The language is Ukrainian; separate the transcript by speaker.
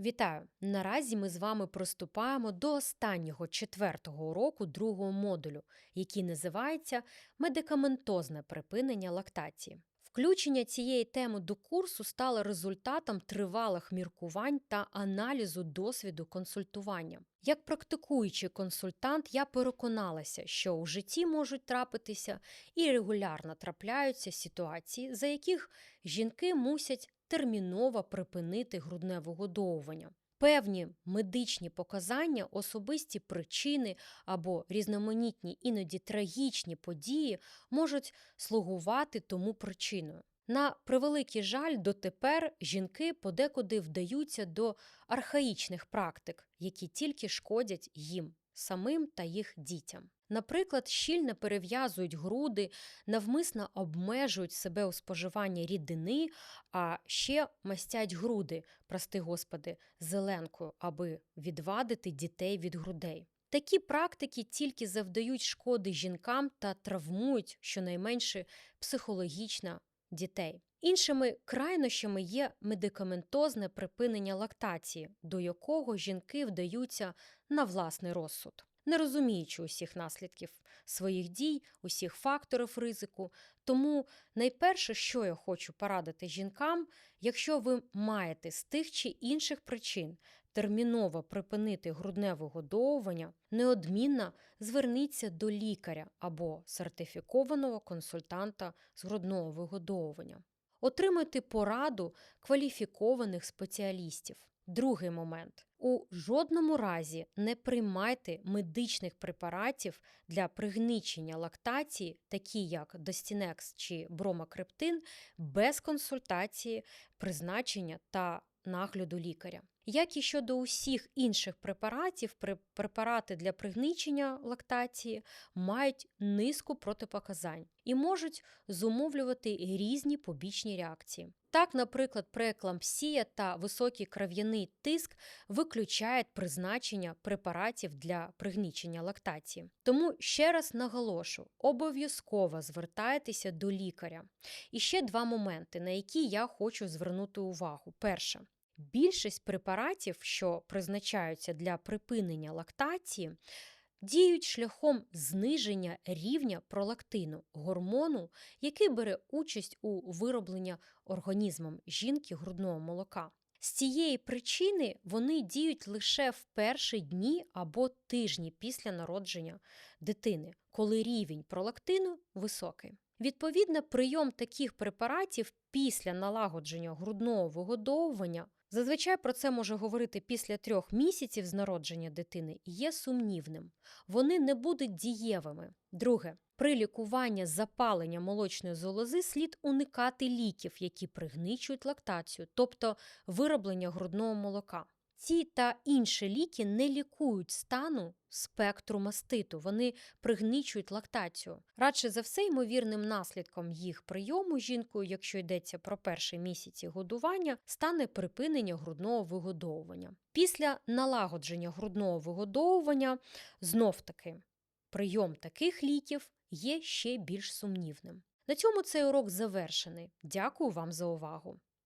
Speaker 1: Вітаю! Наразі ми з вами приступаємо до останнього четвертого уроку другого модулю, який називається Медикаментозне припинення лактації. Включення цієї теми до курсу стало результатом тривалих міркувань та аналізу досвіду консультування. Як практикуючий консультант, я переконалася, що у житті можуть трапитися і регулярно трапляються ситуації, за яких жінки мусять терміново припинити грудне вигодовування. Певні медичні показання, особисті причини або різноманітні, іноді трагічні події можуть слугувати тому причиною. На превеликий жаль, дотепер жінки подекуди вдаються до архаїчних практик, які тільки шкодять їм самим та їх дітям. Наприклад, щільно перев'язують груди, навмисно обмежують себе у споживанні рідини, а ще мастять груди, прости господи, зеленкою, аби відвадити дітей від грудей. Такі практики тільки завдають шкоди жінкам та травмують щонайменше психологічно дітей. Іншими крайнощами є медикаментозне припинення лактації, до якого жінки вдаються на власний розсуд не розуміючи усіх наслідків своїх дій, усіх факторів ризику. Тому найперше, що я хочу порадити жінкам, якщо ви маєте з тих чи інших причин терміново припинити грудне вигодовування, неодмінно зверніться до лікаря або сертифікованого консультанта з грудного вигодовування. Отримайте пораду кваліфікованих спеціалістів. Другий момент: у жодному разі не приймайте медичних препаратів для пригничення лактації, такі як Достінекс чи бромакрептин, без консультації, призначення та нагляду лікаря. Як і щодо усіх інших препаратів, препарати для пригничення лактації мають низку протипоказань і можуть зумовлювати різні побічні реакції. Так, наприклад, прееклампсія та високий кров'яний тиск виключають призначення препаратів для пригнічення лактації. Тому ще раз наголошу: обов'язково звертайтеся до лікаря. І ще два моменти, на які я хочу звернути увагу. Перше. Більшість препаратів, що призначаються для припинення лактації, діють шляхом зниження рівня пролактину, гормону, який бере участь у виробленні організмом жінки грудного молока. З цієї причини вони діють лише в перші дні або тижні після народження дитини, коли рівень пролактину високий. Відповідно, прийом таких препаратів після налагодження грудного вигодовування Зазвичай про це може говорити після трьох місяців з народження дитини і є сумнівним. Вони не будуть дієвими. Друге, при лікуванні запалення молочної золози слід уникати ліків, які пригничують лактацію, тобто вироблення грудного молока. Ці та інші ліки не лікують стану спектру маститу, вони пригничують лактацію. Радше за все, ймовірним наслідком їх прийому жінкою, якщо йдеться про перші місяці годування, стане припинення грудного вигодовування. Після налагодження грудного вигодовування знов таки прийом таких ліків є ще більш сумнівним. На цьому цей урок завершений. Дякую вам за увагу!